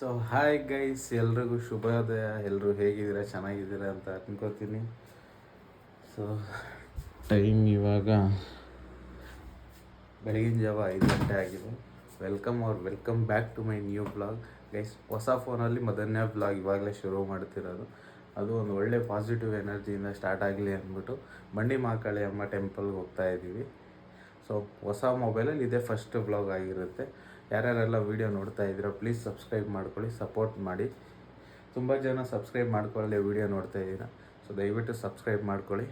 So hi guys ಎಲ್ರಿಗೂ ಶುಭೋದಯ ಎಲ್ಲರೂ ಹೇಗಿದ್ದೀರಾ ಚೆನ್ನಾಗಿದ್ದೀರಾ ಅಂತ ಅನ್ಕೋತೀನಿ. ಸೊ ಟೈಮ್ ಇವಾಗ ಬೆಳಗಿನ ಜಾವ ಐದು ಗಂಟೆ ಆಗಿದೆ. ವೆಲ್ಕಮ್ ಅವ್ರ welcome back to my new vlog guys ಹೊಸ ಫೋನಲ್ಲಿ ಮೊದಲನೇ ಬ್ಲಾಗ್ ಇವಾಗಲೇ ಶುರು ಮಾಡ್ತಿರೋದು. ಅದು ಒಂದು ಒಳ್ಳೆ ಪಾಸಿಟಿವ್ ಎನರ್ಜಿಯಿಂದ ಸ್ಟಾರ್ಟ್ ಆಗಲಿ ಅಂದ್ಬಿಟ್ಟು ಬಂಡಿ ಮಹಾಕಾಳಿ ಅಮ್ಮ ಟೆಂಪಲ್ಗೆ ಹೋಗ್ತಾ ಇದ್ದೀವಿ. ಸೊ ಹೊಸ ಮೊಬೈಲಲ್ಲಿ ಇದೇ ಫಸ್ಟ್ ಬ್ಲಾಗ್ ಆಗಿರುತ್ತೆ. ಯಾರ್ಯಾರೆಲ್ಲ ವೀಡಿಯೋ ನೋಡ್ತಾ ಇದ್ದೀರಾ ಪ್ಲೀಸ್ ಸಬ್ಸ್ಕ್ರೈಬ್ ಮಾಡ್ಕೊಳ್ಳಿ ಸಪೋರ್ಟ್ ಮಾಡಿ. ತುಂಬ ಜನ ಸಬ್ಸ್ಕ್ರೈಬ್ ಮಾಡ್ಕೊಳ್ಳಿ ವೀಡಿಯೋ ನೋಡ್ತಾ ಇದ್ದೀರಾ ಸೊ ದಯವಿಟ್ಟು ಸಬ್ಸ್ಕ್ರೈಬ್ ಮಾಡ್ಕೊಳ್ಳಿ.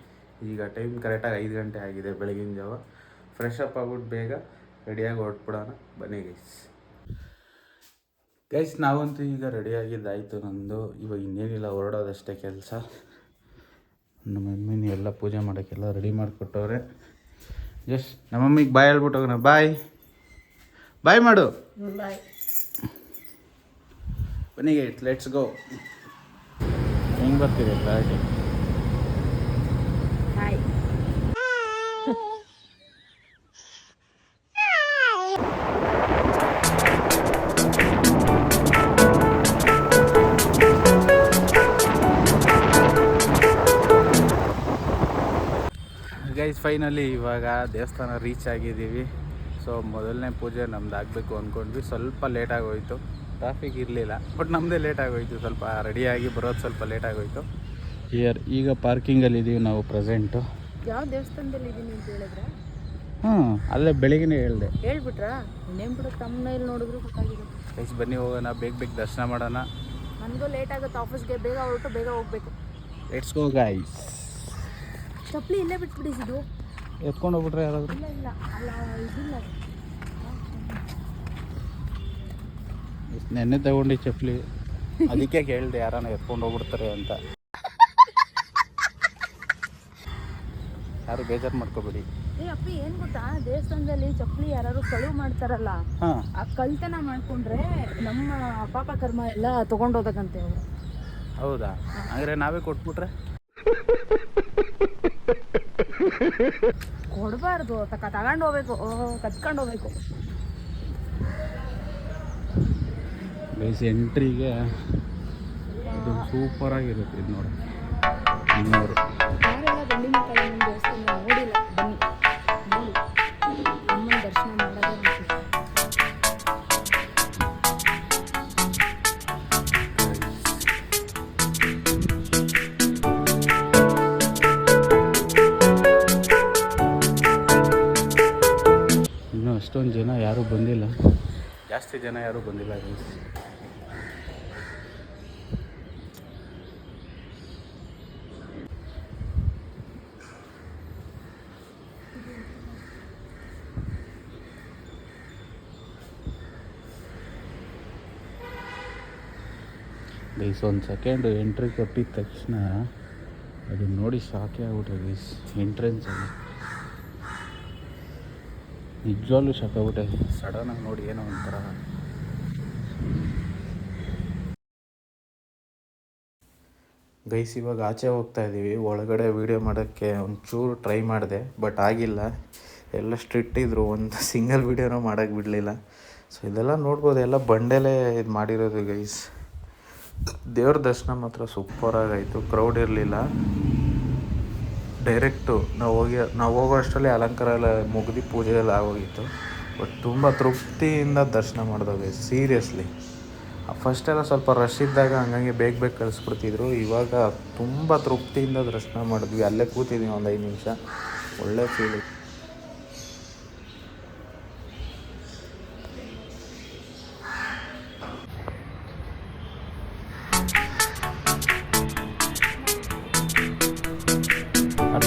ಈಗ ಟೈಮ್ ಕರೆಕ್ಟಾಗಿ ಐದು ಗಂಟೆ ಆಗಿದೆ ಬೆಳಗಿನ ಜಾವ. ಫ್ರೆಶ್ ಅಪ್ ಆಗ್ಬಿಟ್ಟು ಬೇಗ ರೆಡಿಯಾಗಿ ಹೊರಟ್ಬಿಡೋಣ. ಬನ್ನಿ ಗೈಸ್ ಗೈಸ್ ನಾವಂತೂ ಈಗ ರೆಡಿಯಾಗಿದ್ದಾಯಿತು ನಂದು ಇವಾಗ ಇನ್ನೇನಿಲ್ಲ, ಹೊರಡೋದಷ್ಟೇ ಕೆಲಸ. ನಮ್ಮ ಮಮ್ಮಿನ ಎಲ್ಲ ಪೂಜೆ ಮಾಡೋಕ್ಕೆಲ್ಲ ರೆಡಿ ಮಾಡಿಕೊಟ್ಟವ್ರೆ. ಜಸ್ಟ್ ನಮ್ಮ ಮಮ್ಮಿಗೆ ಬಾಯ್ ಹೇಳ್ಬಿಟ್ಟು ಹೋಗೋಣ. ಬಾಯ್ ಬಾಯ್ ಮಾಡು. ಬನ್ನಿ ಗೈಟ್ ಲೆಟ್ಸ್ ಗೋ ಹೆಂಗ್ ಬರ್ತೀರಿ ಹಾಯ್ ಗೈಸ್ ಫೈನಲಿ ಇವಾಗ ದೇವಸ್ಥಾನ ರೀಚ್ ಆಗಿದ್ದೀವಿ. ಸೊ ಮೊದಲನೇ ಪೂಜೆ ನಮ್ದು ಆಗಬೇಕು ಅಂದ್ಕೊಂಡ್ವಿ ಸ್ವಲ್ಪ ಲೇಟ್ ಆಗೋಯ್ತು. ಟ್ರಾಫಿಕ್ ಇರಲಿಲ್ಲ. ಬಟ್ ನಮ್ಮದೇ ಲೇಟ್ ಆಗೋಯ್ತು. ಸ್ವಲ್ಪ ರೆಡಿಯಾಗಿ ಬರೋದು ಸ್ವಲ್ಪ ಲೇಟ್ ಆಗೋಯ್ತು. ಇಯರ್ ಈಗ ಪಾರ್ಕಿಂಗಲ್ಲಿ ಇದ್ದೀವಿ ನಾವು ಪ್ರೆಸೆಂಟು ಯಾವ ದೇವಸ್ಥಾನದಲ್ಲಿ ಇದ್ದೀನಿ ಅಂತ ಹೇಳಿದ್ರೆ? ಹಾಂ ಅಲ್ಲೇ ಬೆಳಿಗ್ಗೆ ಹೇಳಿದೆ. ಹೇಳ್ಬಿಟ್ರಾ? ನೇಮ್ ಬಿಡೋ ತಮ್ಮ ಇಲ್ಲಿ ನೋಡಿದ್ರು ಗೊತ್ತಾಗಿರುತ್ತೆ ಎಸ್ ಬನ್ನಿ ಹೋಗೋಣ. ಬೇಗ ಬೇಗ ದರ್ಶನ ಮಾಡೋಣ. ನನಗೂ ಲೇಟ್ ಆಗುತ್ತೆ. ಆಫೀಸ್ಗೆ ಬೇಗ ಹೊರಟು ಬೇಗ ಹೋಗ್ಬೇಕು. ಲೆಟ್ಸ್ ಗೋ ಗೈಸ್ ಚಪ್ಪಲಿ ಇಲ್ಲೇ ಬಿಟ್ಬಿಡಿಸಿದ್ದು ಎತ್ಕೊಂಡು ಹೋಗ್ಬಿಟ್ರೆ ಯಾರಾದರೂ? ನೆನ್ನೆ ತಗೊಂಡು ಚಪ್ಪಲಿ. ಅದಕ್ಕೆ ಕೇಳಿದೆ ಯಾರನ್ನ ಎತ್ಕೊಂಡು ಹೋಗ್ಬಿಡ್ತಾರೆ ಅಂತ. ಯಾರು ಬೇಜಾರು ಮಾಡ್ಕೋಬೇಡಿ. ಏ ಅಪ್ಪಿ ಏನ್ ಗೊತ್ತಾ? ದೇವಸ್ಥಾನದಲ್ಲಿ ಚಪ್ಪಲಿ ಯಾರು ಕಳುವು ಮಾಡ್ತಾರಲ್ಲ ಆ ಕಳ್ತನ ಮಾಡ್ಕೊಂಡ್ರೆ ನಮ್ಮ ಪಾಪ ಕರ್ಮ ಎಲ್ಲ ತಗೊಂಡೋದಕ್ಕಂತೆ ಅವರು. ಹೌದಾ? ಹಾಗಾದ್ರೆ ನಾವೇ ಕೊಟ್ಬಿಟ್ರೆ? ಕೊಡಬಾರ್ದು ತಕ ತಗೊಂಡು ಹೋಗ್ಬೇಕು. ಕತ್ಕೊಂಡು ಹೋಗ್ಬೇಕು. ಎಂಟ್ರಿಗೆ ಸೂಪರ್ ಆಗಿರುತ್ತೆ ಇದು ನೋಡಿ ಜಾಸ್ತಿ ಜನ ಯಾರೂ ಬಂದಿಲ್ಲ. ಗೈಸ್, ಒಂದು ಸೆಕೆಂಡು ಎಂಟ್ರಿ ಕೊಟ್ಟಿದ ತಕ್ಷಣ ಅದು ನೋಡಿ ಸಾಕೇ ಆಗ್ಬಿಟ್ರೆ ಗೈಸ್ ಎಂಟ್ರೆನ್ಸಲ್ಲಿ ನಿಜವಾಗ್ಲೂ ಸಾಕಾಗ್ಬಿಟ್ಟೆ ಸಡನ್ನಾಗಿ ನೋಡಿ ಏನೋ ಒಂಥರ. ಗೈಸ್ ಇವಾಗ ಆಚೆ ಹೋಗ್ತಾ ಇದ್ದೀವಿ ಒಳಗಡೆ ವೀಡಿಯೋ ಮಾಡೋಕ್ಕೆ ಒಂಚೂರು ಟ್ರೈ ಮಾಡಿದೆ ಬಟ್ ಆಗಿಲ್ಲ. ಎಲ್ಲ ಸ್ಟ್ರಿಕ್ಟ್ ಇದ್ದರು ಒಂದು ಸಿಂಗಲ್ ವೀಡಿಯೋನೂ ಮಾಡೋಕ್ಕೆ ಬಿಡಲಿಲ್ಲ. ಸೊ ಇದೆಲ್ಲ ನೋಡ್ಬೋದು. ಎಲ್ಲ ಬಂಡೆಲೇ ಇದು ಮಾಡಿರೋದು ಗೈಸ್. ದೇವ್ರ ದರ್ಶನ ಮಾತ್ರ ಸೂಪರಾಗಾಯಿತು ಕ್ರೌಡ್ ಇರಲಿಲ್ಲ. ಡೈರೆಕ್ಟು ನಾವು ಹೋಗಿ, ನಾವು ಹೋಗೋ ಅಷ್ಟರಲ್ಲಿ ಅಲಂಕಾರ ಎಲ್ಲ ಮುಗ್ದು ಪೂಜೆ ಎಲ್ಲ ಆಗೋಗಿತ್ತು. ಬಟ್ ತುಂಬ ತೃಪ್ತಿಯಿಂದ ದರ್ಶನ ಮಾಡಿದಾಗ ಸೀರಿಯಸ್ಲಿ. ಫಸ್ಟೆಲ್ಲ ಸ್ವಲ್ಪ ರಶ್ ಇದ್ದಾಗ ಹಂಗಂಗೆ ಬೇಗ ಬೇಗ ಕಳಿಸ್ಬಿಡ್ತಿದ್ರು. ಇವಾಗ ತುಂಬ ತೃಪ್ತಿಯಿಂದ ದರ್ಶನ ಮಾಡಿದ್ವಿ. ಅಲ್ಲೇ ಕೂತಿದ್ವಿ ಒಂದು ಐದು ನಿಮಿಷ. ಒಳ್ಳೆ ಫೀಲ್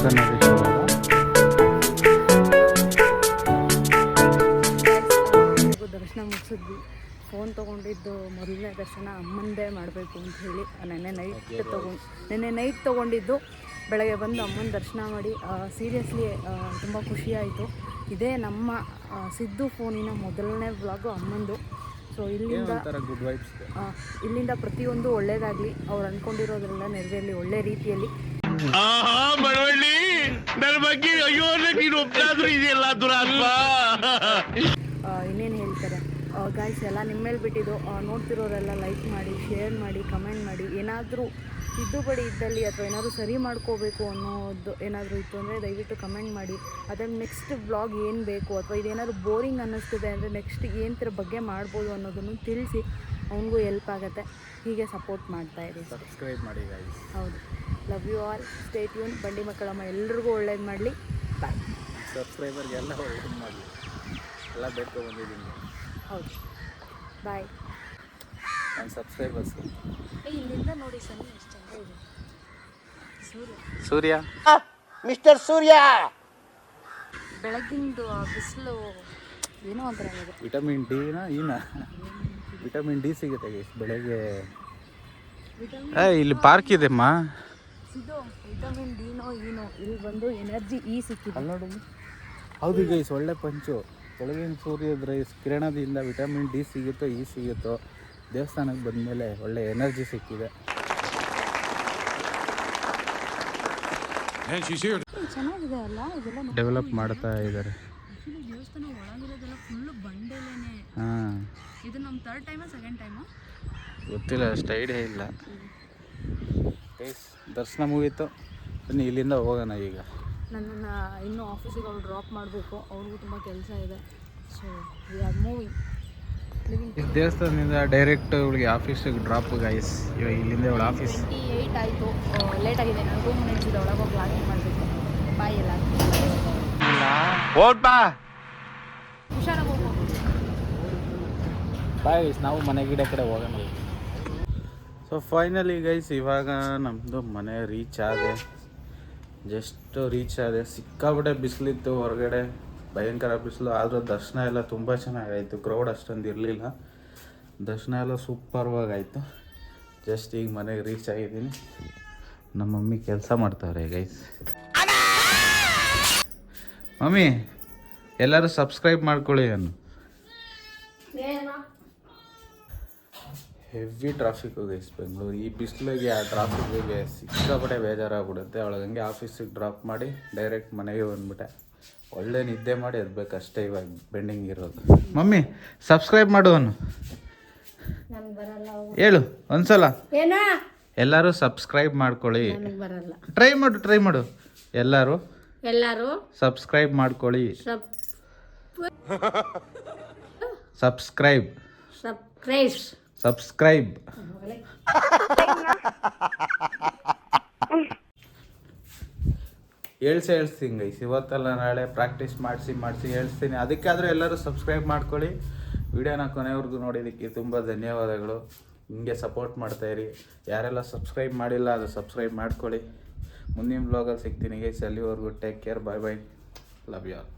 ದರ್ಶನ ಮುಗಿಸಿದ್ವಿ. ಫೋನ್ ತೊಗೊಂಡಿದ್ದು ಮೊದಲನೇ ದರ್ಶನ ಅಮ್ಮಂದೇ ಮಾಡಬೇಕು ಅಂತ ಹೇಳಿ. ನೆನ್ನೆ ನೈಟ್ ತೊಗೊಂಡು ನೆನ್ನೆ ನೈಟ್ ತೊಗೊಂಡಿದ್ದು. ಬೆಳಗ್ಗೆ ಬಂದು ಅಮ್ಮನ ದರ್ಶನ ಮಾಡಿ ಸೀರಿಯಸ್ಲಿ ತುಂಬ ಖುಷಿಯಾಯಿತು ಇದೇ ನಮ್ಮ ಸಿದ್ದು ಫೋನಿನ ಮೊದಲನೇ ವ್ಲಾಗು ಅಮ್ಮಂದು. ಸೊ ಇಲ್ಲಿಂದ ಇಲ್ಲಿಂದ ಪ್ರತಿಯೊಂದು ಒಳ್ಳೆಯದಾಗಲಿ ಅವ್ರು ಅಂದ್ಕೊಂಡಿರೋದ್ರೆಲ್ಲ ನೆರವೇರಲಿ ಒಳ್ಳೆ ರೀತಿಯಲ್ಲಿ. ಆಹಾ ಮಳವಳ್ಳಿ ನನ್ನ ಬಗ್ಗೆ ಅಯ್ಯೋ ನೀನು ಒಬ್ಬನಾದ್ರೂ ಇದೆಯಲ್ಲ ದುರಾತ್ಮ. ಇನ್ನೇನು ಹೇಳ್ತಾರೆ? ಗಾಯ್ಸ್ ಎಲ್ಲ ನಿಮ್ಮ ಮೇಲೆ ಬಿಟ್ಟಿದ್ದು ನೋಡ್ತಿರೋರೆಲ್ಲ ಲೈಕ್ ಮಾಡಿ ಶೇರ್ ಮಾಡಿ ಕಮೆಂಟ್ ಮಾಡಿ. ಏನಾದರೂ ತಿದ್ದುಪಡಿ ಇದ್ದಲ್ಲಿ ಅಥವಾ ಏನಾದರೂ ಸರಿ ಮಾಡ್ಕೋಬೇಕು ಅನ್ನೋದು ಏನಾದರೂ ಇತ್ತು ಅಂದರೆ ದಯವಿಟ್ಟು ಕಮೆಂಟ್ ಮಾಡಿ. ಅದನ್ನು ನೆಕ್ಸ್ಟ್ ಬ್ಲಾಗ್ ಏನು ಬೇಕು? ಅಥವಾ ಇದೇನಾದ್ರು ಬೋರಿಂಗ್ ಅನ್ನಿಸ್ತಿದೆ ಅಂದರೆ ನೆಕ್ಸ್ಟ್ ಏನು ಥರ ಬಗ್ಗೆ ಮಾಡ್ಬೋದು ಅನ್ನೋದನ್ನು ತಿಳಿಸಿ. ಅವನಿಗೂ ಎಲ್ಪ್ ಆಗುತ್ತೆ. ಹೀಗೆ ಸಪೋರ್ಟ್ ಮಾಡ್ತಾ ಇರಿ ಸಬ್ಸ್ಕ್ರೈಬ್ ಮಾಡಿ ಗಾಯ್ಸ್ ಹೌದು. Love you all stay tuned ಬಂಡಿ ಮಕ್ಕಳಮ್ಮ ಎಲ್ರಿಗೂ ಒಳ್ಳೇದು ಮಾಡಲಿ. ಬಾಯ್ ಸಬ್ಸ್ಕ್ರೈಬರ್ಗೆಲ್ಲ ಒಳ್ಳೇದು ಮಾಡಲಿ. ಎಲ್ಲ ಬೇಕು ಬಂದಿದ್ದೀನಿ. ಹೌದು. ಬಾಯ್ ನನ್ನ ಸಬ್ಸ್ಕ್ರೈಬರ್ಸ್ ಇಲ್ಲಿಂದ ನೋಡಿ ಸನ್ನಿ ಎಷ್ಟು ಚಂದ ಇದೆ ಸೂರ್ಯ. ಸೂರ್ಯ? ಮಿಸ್ಟರ್ ಸೂರ್ಯ. ಬೆಳಗ್ಗಿಂದು ಆ ಬಿಸಿಲು ಏನೋ ಒಂಥರ ಇದೆ ವಿಟಮಿನ್ ಡಿನ ಈನ ವಿಟಮಿನ್ ಡಿ ಸಿಗುತ್ತೆ ಗೈಸ್ ಬೆಳಗ್ಗೆ. ಏ ಇಲ್ಲಿ ಪಾರ್ಕ್ ಇದೆಮ್ಮ ಇದು ವಿಟಮಿನ್ ಡಿನೋ ಏನೋ ಇಲ್ಲಿ ಬಂದು ಎನರ್ಜಿ ಇ ಸಿಕ್ಕಿದೆ. ಅಲ್ಲಿ ನೋಡು. ಹೌದು ಗೈಸ್ ಒಳ್ಳೆ ಪಂಚು. ಬೆಳಗಿನ ಸೂರ್ಯದ ರೈಸ್ ಕಿರಣದಿಂದ ವಿಟಮಿನ್ ಡಿ ಸಿಗುತ್ತೋ ಇ ಸಿಗುತ್ತೋ ದೇವಸ್ಥಾನಕ್ಕೆ ಬಂದಮೇಲೆ ಒಳ್ಳೆ ಎನರ್ಜಿ ಸಿಕ್ಕಿದೆ. ಚೆನ್ನಾಗಿದೆ ಅಲ್ಲ? ಇದೆಲ್ಲ ನೋಡಿ. ಡೆವಲಪ್ ಮಾಡ್ತಾ ಇದ್ದಾರೆ. ದೇವಸ್ಥಾನ ಒಳಗಿರೋದೆಲ್ಲ ಫುಲ್ ಬಂಡೆಲೇನೆ ಹಾಂ ಇದು ನಮ್ಮ ಥರ್ಡ್ ಟೈಮ ಸೆಕೆಂಡ್ ಟೈಮ್ ಗೊತ್ತಿಲ್ಲ ಅಷ್ಟು ಐಡಿಯಾ ಇಲ್ಲ. ಗೈಸ್ ದರ್ಶನ ಮುಗೀತು ಬನ್ನಿ ಇಲ್ಲಿಂದ ಹೋಗೋಣ ಈಗ. ನನ್ನನ್ನು ಇನ್ನೂ ಆಫೀಸಿಗೆ ಅವ್ರು ಡ್ರಾಪ್ ಮಾಡಬೇಕು. ಅವ್ರಿಗೂ ತುಂಬ ಕೆಲಸ ಇದೆ. ಸೊ ವಿ ಆರ್ ಮೂವಿಂಗ್ ದೇವಸ್ಥಾನದಿಂದ ಡೈರೆಕ್ಟ್ ಇವಳಿಗೆ ಆಫೀಸಿಗೆ ಡ್ರಾಪ್ ಗೈಸ್ ಇವಾಗ ಇಲ್ಲಿಂದ ಇವಳ ಆಫೀಸ್ ಏಟ್ ಏಯ್ಟ್ ಆಯಿತು ಲೇಟ್ ಆಗಿದೆ. ನಾನು ಟೂ ಮಿನಿಟ್ಸ್ ಇದೆ. ಒಳಗೆ ಹೋಗಿ ಲಾಗಿನ್ ಮಾಡಬೇಕು. ಬಾಯ್ ಎಲ್ಲ ಹೋಗ್ಬಾ ಬಾ ಹುಷಾರಾಗಿ ಹೋಗು ಬಾಯ್ ಗೈಸ್ ನಾವು ಮನೆ ಗಿಡ ಕಡೆ ಹೋಗೋಣ. ಸೊ ಫೈನಲಿ ಗೈಸ್ ಇವಾಗ ನಮ್ಮದು ಮನೆ ರೀಚ್ ಆದೆ. ಜಸ್ಟ್ ರೀಚ್ ಆದೆ. ಸಿಕ್ಕಾಬಿಟ್ಟೆ ಬಿಸಿಲಿತ್ತು ಹೊರಗಡೆ. ಭಯಂಕರ ಬಿಸಿಲು. ಆದರೂ ದರ್ಶನ ಎಲ್ಲ ತುಂಬ ಚೆನ್ನಾಗಾಯಿತು. ಕ್ರೌಡ್ ಅಷ್ಟೊಂದು ಇರಲಿಲ್ಲ. ದರ್ಶನ ಎಲ್ಲ ಸೂಪರ್ವಾಗಾಯಿತು ಜಸ್ಟ್ ಈಗ ಮನೆಗೆ ರೀಚ್ ಆಗಿದ್ದೀನಿ. ನಮ್ಮ ಮಮ್ಮಿ ಕೆಲಸ ಮಾಡ್ತಾವ್ರೆ ಗೈಸ್ ಮಮ್ಮಿ, ಎಲ್ಲರೂ ಸಬ್ಸ್ಕ್ರೈಬ್ ಮಾಡ್ಕೊಳ್ಳಿ ಅನ್ನು. Heavy traffic guys Bengaluru. ಈ ಬಿಸಿಲಿಗೆ ಆ ಟ್ರಾಫಿಕ್ಗೆ ಸಿಕ್ಕಾಪಟ್ಟೆ ಬೇಜಾರಾಗ್ಬಿಡುತ್ತೆ. ಅವಳಿಗೆ ಹಂಗೆ ಆಫೀಸಿಗೆ ಡ್ರಾಪ್ ಮಾಡಿ ಡೈರೆಕ್ಟ್ ಮನೆಗೆ ಬಂದ್ಬಿಟ್ಟೆ. ಒಳ್ಳೆ ನಿದ್ದೆ ಮಾಡಿ ಅಷ್ಟೇ ಇವಾಗ ಬೆಂಡಿಂಗ್ ಇರೋದು. ಮಮ್ಮಿ ಸಬ್ಸ್ಕ್ರೈಬ್ ಮಾಡು ಅನ್ನು ಹೇಳು ಒಂದ್ಸಲ. ಎಲ್ಲರೂ ಸಬ್ಸ್ಕ್ರೈಬ್ ಮಾಡ್ಕೊಳ್ಳಿ. ಟ್ರೈ ಮಾಡು ಟ್ರೈ ಮಾಡು. ಎಲ್ಲರೂ ಎಲ್ಲರೂ ಸಬ್ಸ್ಕ್ರೈಬ್ ಮಾಡ್ಕೊಳ್ಳಿ. Subscribe subscribe. ಸಬ್ಸ್ಕ್ರೈಬ್ಸ್ ಸಬ್ಸ್ಕ್ರೈಬ್ ಹೇಳ್ಸಿ ಹೇಳ್ತೀನಿ ಗೈಸ್ ಇವತ್ತಲ್ಲ ನಾಳೆ ಪ್ರಾಕ್ಟೀಸ್ ಮಾಡಿಸಿ ಮಾಡಿಸಿ ಹೇಳ್ತೀನಿ ಅದಕ್ಕಾದರೂ ಎಲ್ಲರೂ ಸಬ್ಸ್ಕ್ರೈಬ್ ಮಾಡ್ಕೊಳ್ಳಿ. ವಿಡಿಯೋನ ಕೊನೆವರೆಗೂ ನೋಡಿದ್ದಕ್ಕೆ ತುಂಬ ಧನ್ಯವಾದಗಳು. ಹಿಂಗೆ ಸಪೋರ್ಟ್ ಮಾಡ್ತಾಯಿರಿ ಯಾರೆಲ್ಲ ಸಬ್ಸ್ಕ್ರೈಬ್ ಮಾಡಿಲ್ಲ, ಅದು ಸಬ್ಸ್ಕ್ರೈಬ್ ಮಾಡ್ಕೊಳ್ಳಿ. ಮುಂದಿನ ಬ್ಲಾಗಲ್ಲಿ ಸಿಗ್ತೀನಿ ಗೈಸ್. ಅಲ್ಲಿವರೆಗೂ take care bye bye love you all